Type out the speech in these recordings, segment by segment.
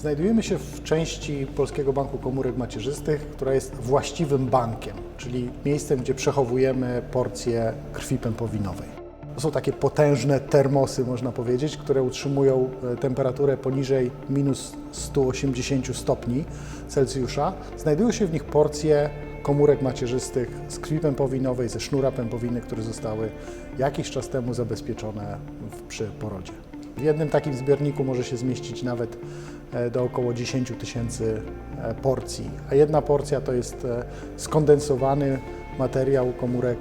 Znajdujemy się w części Polskiego Banku Komórek Macierzystych, która jest właściwym bankiem, czyli miejscem, gdzie przechowujemy porcje krwi pępowinowej. To są takie potężne termosy, można powiedzieć, które utrzymują e, temperaturę poniżej minus 180 stopni Celsjusza. Znajdują się w nich porcje komórek macierzystych z krwi pępowinowej, ze sznura pępowiny, które zostały jakiś czas temu zabezpieczone przy porodzie. W jednym takim zbiorniku może się zmieścić nawet do około 10 tysięcy e, porcji, a jedna porcja to jest e, skondensowany materiał komórek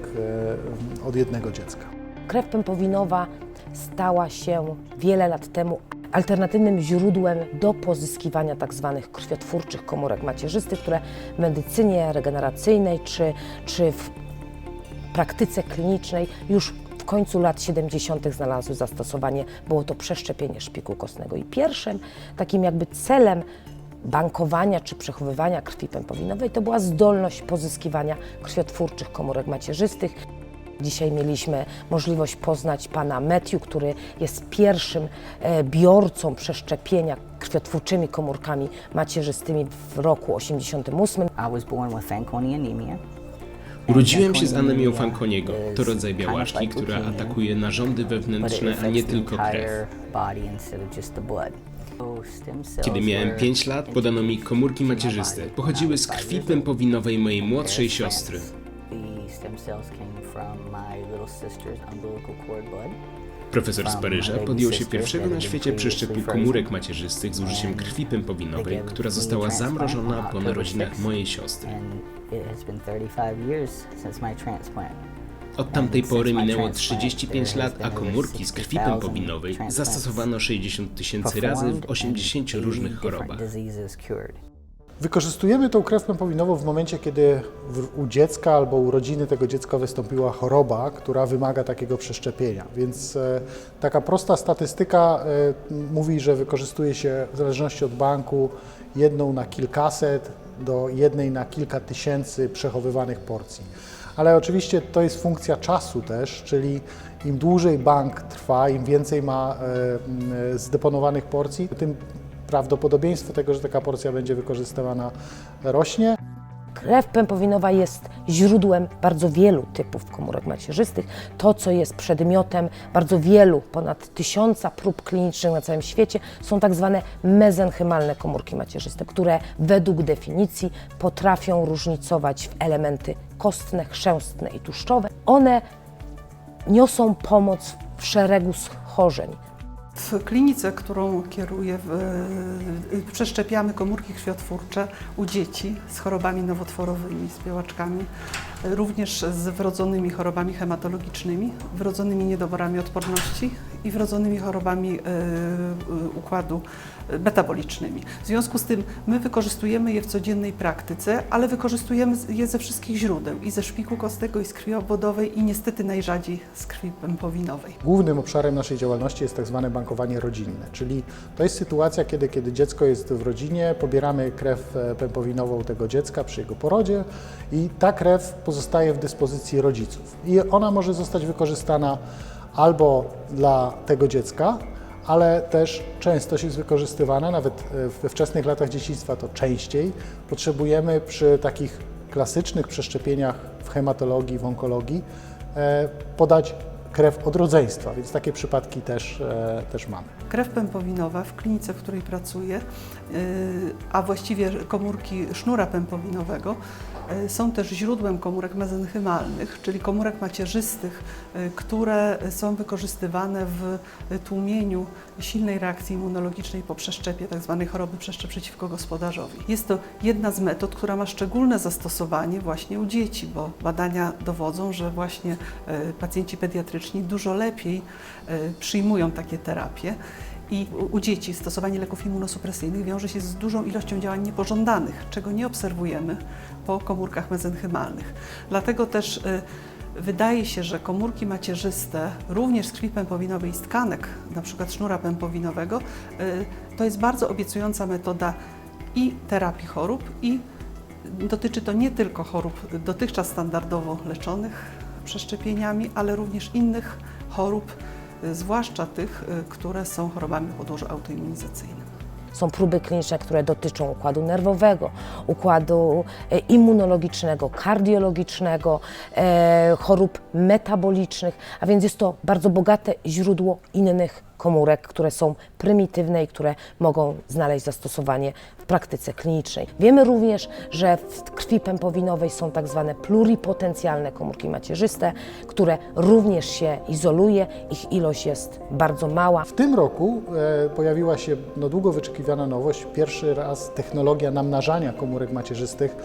e, od jednego dziecka. Krew pępowinowa stała się wiele lat temu alternatywnym źródłem do pozyskiwania tak zwanych krwiotwórczych komórek macierzystych, które w medycynie regeneracyjnej czy, czy w praktyce klinicznej już końcu lat 70. znalazły zastosowanie. Było to przeszczepienie szpiku kostnego. I pierwszym takim jakby celem bankowania czy przechowywania krwi pępowinowej to była zdolność pozyskiwania krwiotwórczych komórek macierzystych. Dzisiaj mieliśmy możliwość poznać pana Matthew, który jest pierwszym e, biorcą przeszczepienia krwiotwórczymi komórkami macierzystymi w roku 88. I was born with Fanconi anemia. Urodziłem się z anemią Fanconiego. To rodzaj białaczki, która atakuje narządy wewnętrzne, a nie tylko krew. Kiedy miałem 5 lat, podano mi komórki macierzyste. Pochodziły z krwi pępowinowej mojej młodszej siostry. Profesor z Paryża podjął się pierwszego na świecie przeszczepu komórek macierzystych z użyciem krwi pępowinowej, która została zamrożona po narodzinach mojej siostry. Od tamtej pory minęło 35 lat, a komórki z krwi pępowinowej zastosowano 60 tysięcy razy w 80 różnych chorobach. Wykorzystujemy tą krew pępowinową w momencie, kiedy u dziecka albo u rodziny tego dziecka wystąpiła choroba, która wymaga takiego przeszczepienia. Więc e, taka prosta statystyka e, mówi, że wykorzystuje się w zależności od banku jedną na kilkaset do jednej na kilka tysięcy przechowywanych porcji. Ale oczywiście to jest funkcja czasu też, czyli im dłużej bank trwa, im więcej ma e, zdeponowanych porcji, tym prawdopodobieństwo tego, że taka porcja będzie wykorzystywana rośnie. Krew pępowinowa jest źródłem bardzo wielu typów komórek macierzystych. To, co jest przedmiotem bardzo wielu, ponad tysiąca prób klinicznych na całym świecie, są tak zwane mezenchymalne komórki macierzyste, które według definicji potrafią różnicować w elementy kostne, chrzęstne i tłuszczowe. One niosą pomoc w szeregu schorzeń. W klinice, którą kieruję, przeszczepiamy komórki krwiotwórcze u dzieci z chorobami nowotworowymi, z białaczkami, również z wrodzonymi chorobami hematologicznymi, wrodzonymi niedoborami odporności i wrodzonymi chorobami y, y, układu metabolicznymi. W związku z tym my wykorzystujemy je w codziennej praktyce, ale wykorzystujemy je ze wszystkich źródeł i ze szpiku kostnego, i z krwi obwodowej, i niestety najrzadziej z krwi pępowinowej. Głównym obszarem naszej działalności jest tak zwane bankowanie rodzinne, czyli to jest sytuacja, kiedy, kiedy dziecko jest w rodzinie, pobieramy krew e, pępowinową tego dziecka przy jego porodzie i ta krew pozostaje w dyspozycji rodziców. I ona może zostać wykorzystana albo dla tego dziecka, ale też często jest wykorzystywana, nawet e, we wczesnych latach dzieciństwa to częściej, potrzebujemy przy takich klasycznych przeszczepieniach w hematologii, w onkologii e, podać krew od rodzeństwa, więc takie przypadki też, e, też mamy. Krew pępowinowa w klinice, w której pracuję, yy, a właściwie komórki sznura pępowinowego, yy, są też źródłem komórek mezenchymalnych, czyli komórek macierzystych, które są wykorzystywane w tłumieniu silnej reakcji immunologicznej po przeszczepie tzw. choroby przeszczep przeciwko gospodarzowi. Jest to jedna z metod, która ma szczególne zastosowanie właśnie u dzieci, bo badania dowodzą, że właśnie pacjenci pediatryczni dużo lepiej yy, przyjmują takie terapie. I u- dzieci stosowanie leków immunosupresyjnych wiąże się z dużą ilością działań niepożądanych, czego nie obserwujemy po komórkach mezenchymalnych. Dlatego też y, wydaje się, że komórki macierzyste, również z krwi pępowinowej i z tkanek, na przykład sznura pępowinowego, y, to jest bardzo obiecująca metoda i terapii chorób, i dotyczy to nie tylko chorób dotychczas standardowo leczonych przeszczepieniami, ale również innych chorób, y, zwłaszcza tych, y, które są chorobami o autoimmunizacyjnym. są próby kliniczne, które dotyczą układu nerwowego, układu e, immunologicznego, kardiologicznego, e, chorób metabolicznych, a więc jest to bardzo bogate źródło innych komórek, które są prymitywne i które mogą znaleźć zastosowanie w praktyce klinicznej. Wiemy również, że w krwi pępowinowej są tak zwane pluripotencjalne komórki macierzyste, które również się izoluje, ich ilość jest bardzo mała. W tym roku e, pojawiła się no, długo wyczekiwana nowość. Pierwszy raz technologia namnażania komórek macierzystych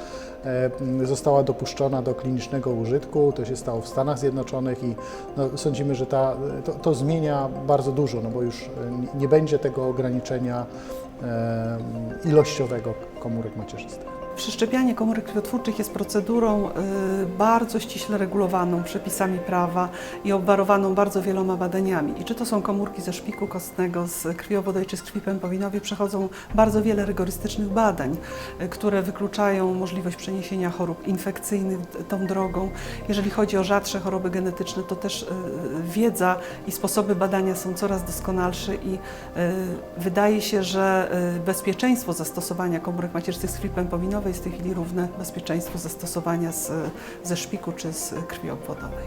e, została dopuszczona do klinicznego użytku. To się stało w Stanach Zjednoczonych i no, sądzimy, że ta, to, to zmienia bardzo dużo, no bo już e, nie- będzie tego ograniczenia ilościowego komórek macierzystych. Przeszczepianie komórek krwiotwórczych jest procedurą y, bardzo ściśle regulowaną przepisami prawa i obwarowaną bardzo wieloma badaniami. I czy to są komórki ze szpiku kostnego, z krwi owodowej czy z krwi pępowinowej, przechodzą bardzo wiele rygorystycznych badań, y, które wykluczają możliwość przeniesienia chorób infekcyjnych tą drogą. Jeżeli chodzi o rzadsze choroby genetyczne, to też y, wiedza i sposoby badania są coraz doskonalsze i wydaje się, że bezpieczeństwo zastosowania komórek macierzystych z krwi pępowinowej jest w tej chwili równe bezpieczeństwu zastosowania z, ze szpiku czy z krwi obwodowej.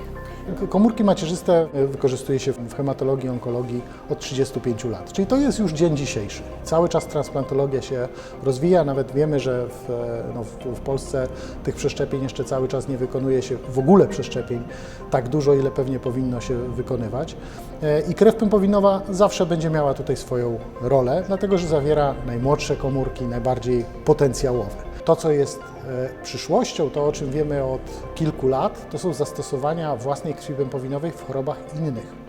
Komórki macierzyste e, wykorzystuje się w hematologii, onkologii od 35 lat, czyli to jest już dzień dzisiejszy. Cały czas transplantologia się rozwija, nawet wiemy, że w, e, no, w, w Polsce tych przeszczepień jeszcze cały czas nie wykonuje się w ogóle przeszczepień tak dużo, ile pewnie powinno się wykonywać. E, I krew pępowinowa zawsze będzie miała tutaj swoją rolę, dlatego że zawiera najmłodsze komórki, najbardziej potencjałowe. To, co jest e, przyszłością, to o czym wiemy od kilku lat, to są zastosowania własnej krwi pępowinowej w chorobach innych.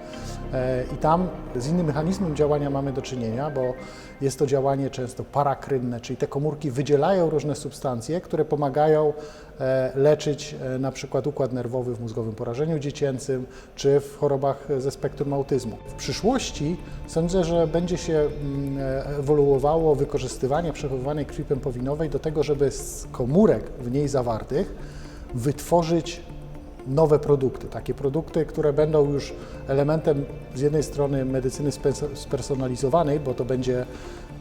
E, I tam z innym mechanizmem działania mamy do czynienia, bo jest to działanie często parakrynne, czyli te komórki wydzielają różne substancje, które pomagają e, leczyć e, na przykład układ nerwowy w mózgowym porażeniu dziecięcym czy w chorobach ze spektrum autyzmu. W przyszłości sądzę, że będzie się mm, ewoluowało wykorzystywanie przechowywanej krwi pępowinowej do tego, żeby z komórek w niej zawartych wytworzyć nowe produkty, takie produkty, które będą już elementem z jednej strony medycyny spe- spersonalizowanej, bo to będzie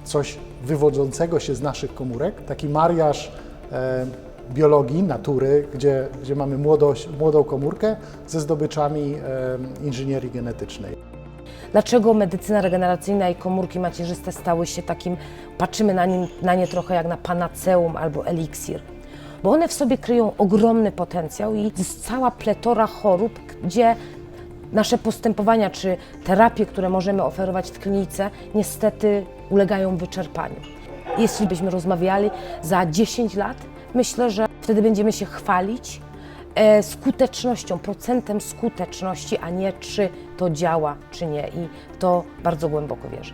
coś wywodzącego się z naszych komórek, taki mariaż e, biologii, natury, gdzie, gdzie mamy młodość, młodą komórkę ze zdobyczami e, inżynierii genetycznej. Dlaczego medycyna regeneracyjna i komórki macierzyste stały się takim, patrzymy na, nim, na nie trochę jak na panaceum albo eliksir? Bo one w sobie kryją ogromny potencjał i jest cała pletora chorób, gdzie nasze postępowania czy terapie, które możemy oferować w klinice, niestety ulegają wyczerpaniu. Jeśli byśmy rozmawiali za 10 lat, myślę, że wtedy będziemy się chwalić e, skutecznością, procentem skuteczności, a nie czy to działa, czy nie. I to bardzo głęboko wierzę.